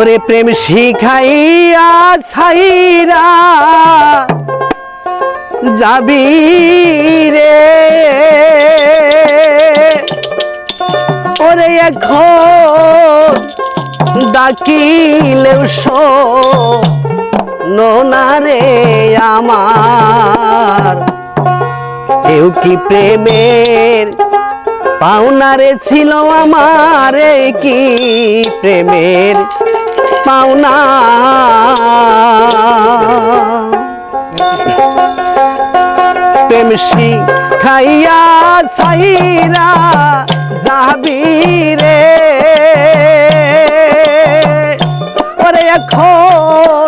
ওরে প্রেম শিখাইয়া ছাইরা যাবি রে। ওরে এখন ডাকিলেও না রে আমার। কেউ কি প্রেমের পাওনারে ছিল আমার? কি প্রেমের পাওনা। প্রেম খাইয়া ছাইরা যাবি রে। ওরে এখন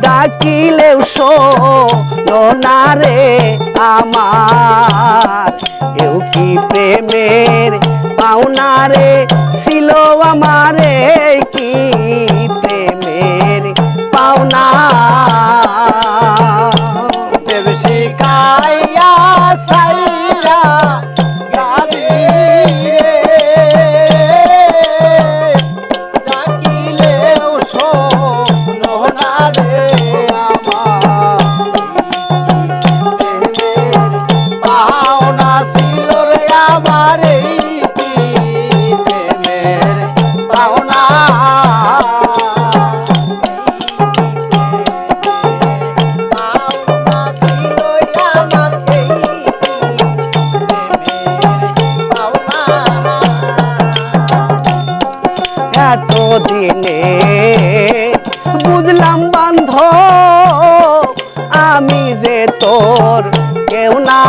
ডাকিলেও শোনো না রে আমার। কেউ কি প্রেমের পাওনা রে? ছিল আমারে কি দিনে বুঝলাম বান্ধ আমি যে তোর কেউ না।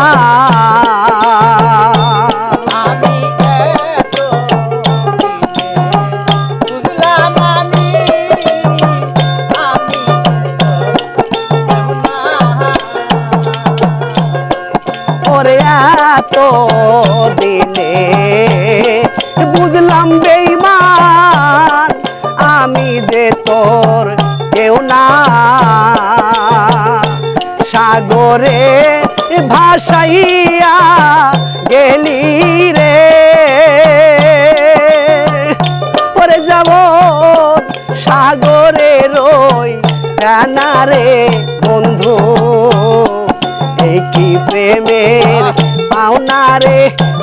ওরে রে বন্ধু কি প্রেমের পাওনা রে?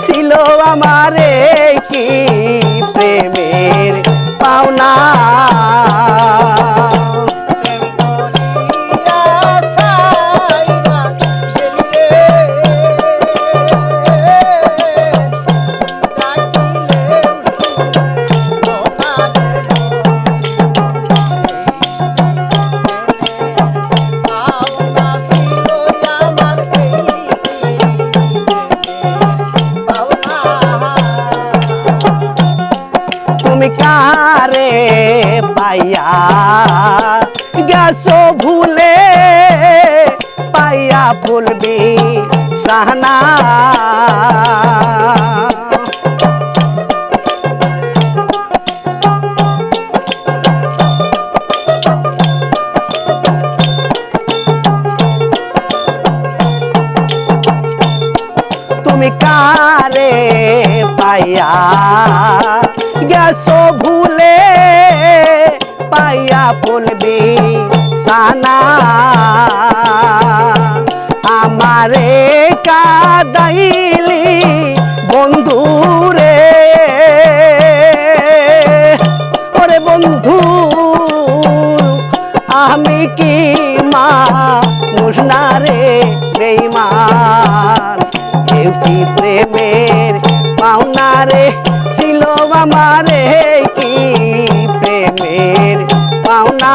ছিল আমারে কি প্রেমের পাওনা? रे पाया गैसो भूले पाया फूल भी सहना। रे पाया। गैसो भूले पाया फूल भी साना। हमारे का दही প্রেমের পাওনা রে ছিল আমারে কি প্রেমের পাওনা?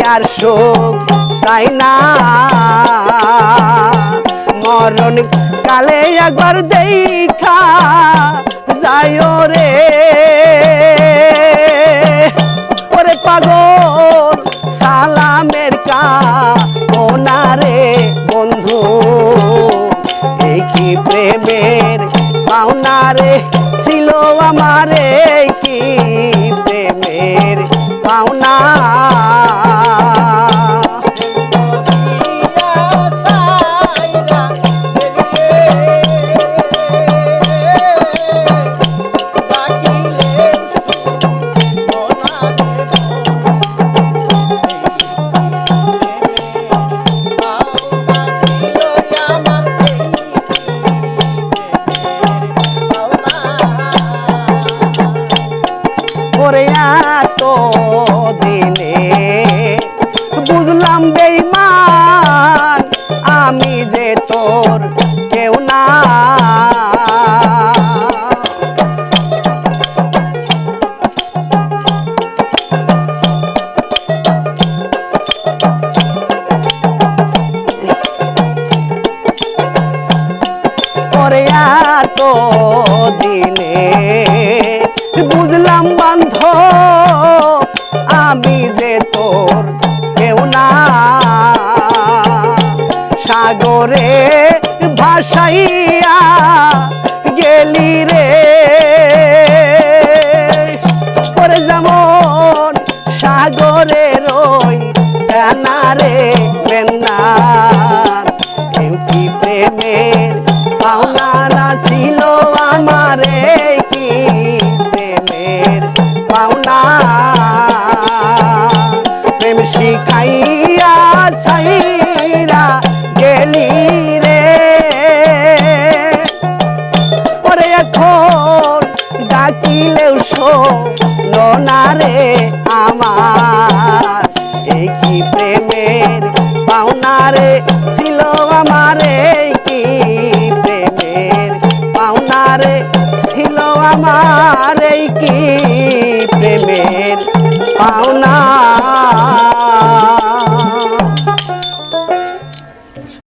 আর সুখ চাই না। মরণ কালে একবার দেখা যাইও রে। ওরে পাগল, সালামের কা ওনারে বন্ধু। এই কি প্রেমের পাওনারে ছিল আমারে। কেউ না। এত দিনে বুঝলাম বান্ধ আমি যে তোর কেউ না। সাগরে ভাসাইয়া গেলি রে। পরে যেমন সাগরে রই রে বেন্নার কেউ কি প্রেমের পাওনা